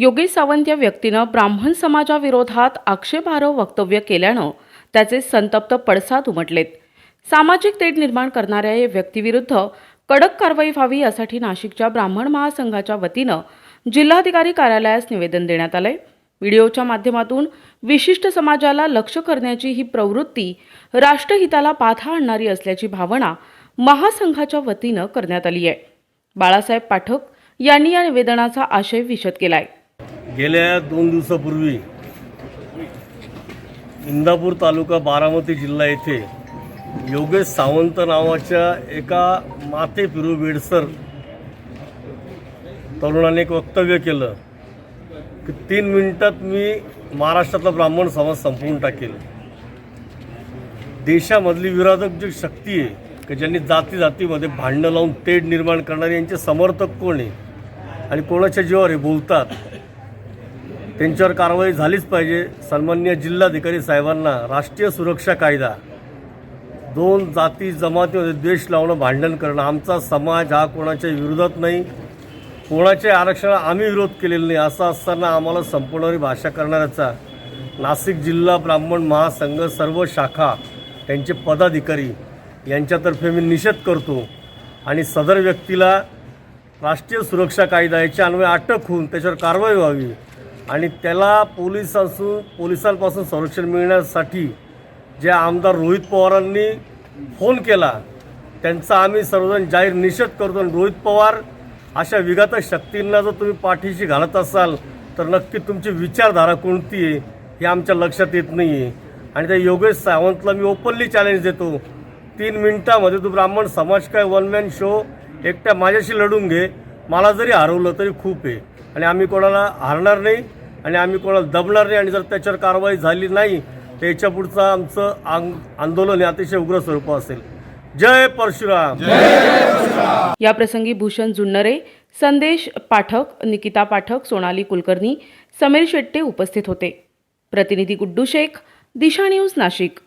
योगेश सावंत या व्यक्तीनं ब्राह्मण समाजाविरोधात आक्षेपार्ह वक्तव्य केल्यानं त्याचे संतप्त पडसाद उमटलेत. सामाजिक तेढ निर्माण करणाऱ्या या व्यक्तीविरुद्ध कडक कारवाई व्हावी यासाठी नाशिकच्या ब्राह्मण महासंघाच्या वतीनं जिल्हाधिकारी कार्यालयास निवेदन देण्यात आलंय. व्हिडिओच्या माध्यमातून विशिष्ट समाजाला लक्ष करण्याची ही प्रवृत्ती राष्ट्रहिताला बाधा आणणारी असल्याची भावना महासंघाच्या वतीनं करण्यात आली आहे बाळासाहेब पाठक यांनी या निवेदनाचा आशय विशद केलाय. गेल्या दोन दिवसापूर्वी इंदापूर तालुका बारामती जिल्हा येथे योगेश सावंत नावाच्या एका माते पिरू बेडसर तरुणाने एक वक्तव्य केलं की तीन मिनिटात मी महाराष्ट्रातला ब्राह्मण समाज संपवून टाकेल. देशामधली विरोधक जी शक्ती आहे की ज्यांनी जाती जातीमध्ये भांडणं लावून तेढ निर्माण करणारे यांचे समर्थक कोण आहे? आणि कोणाच्या जीवावर हे बोलतात? त्यांच्यावर कारवाई झालीच पाहिजे. सन्मान्य जिल्हाधिकारी साहेबांना राष्ट्रीय सुरक्षा कायदा दोन जाती जमातीमध्ये द्वेष लावणं भांडण करणं आमचा समाज हा कोणाच्या विरोधात नाही कोणाच्या आरक्षणाला आम्ही विरोध केलेला नाही असं असताना आम्हाला संपवणारी भाषा करणाऱ्याचा नाशिक जिल्हा ब्राह्मण महासंघ सर्व शाखा त्यांचे पदाधिकारी यांच्यातर्फे मी निषेध करतो आणि सदर व्यक्तीला राष्ट्रीय सुरक्षा कायदा याच्या अन्वये अटक होऊन त्याच्यावर कारवाई व्हावी. आणि त्याला पोलिसांसून पोलिसांपासून संरक्षण मिळण्यासाठी जे आमदार रोहित पवारांनी फोन केला त्यांचा आम्ही सर्वजण जाहीर निषेध करतो. आणि रोहित पवार अशा विगत शक्तींना जर तुम्ही पाठीशी घालत असाल तर नक्की तुमची विचारधारा कोणती आहे हे आमच्या लक्षात येत नाही आहे आणि त्या योगेश सावंतला मी ओपनली चॅलेंज देतो. तीन मिनिटामध्ये तू ब्राह्मण समाज काय वन मॅन शो एकट्या माझ्याशी लढून घे. मला जरी हरवलं तरी खूप आहे. आणि आम्ही कोणाला हारणार नाही आणि आम्ही कोणाला दबणार नाही आणि जर त्याच्यावर कारवाई झाली नाही तर याच्या पुढचं आमचं आंग आंदोलन हे अतिशय उग्र स्वरूप असेल. जय परशुराम. या प्रसंगी भूषण जुन्नरे संदेश पाठक निकिता पाठक सोनाली कुलकर्णी समीर शेट्टे उपस्थित होते. प्रतिनिधी गुड्डू शेख दिशा न्यूज नाशिक.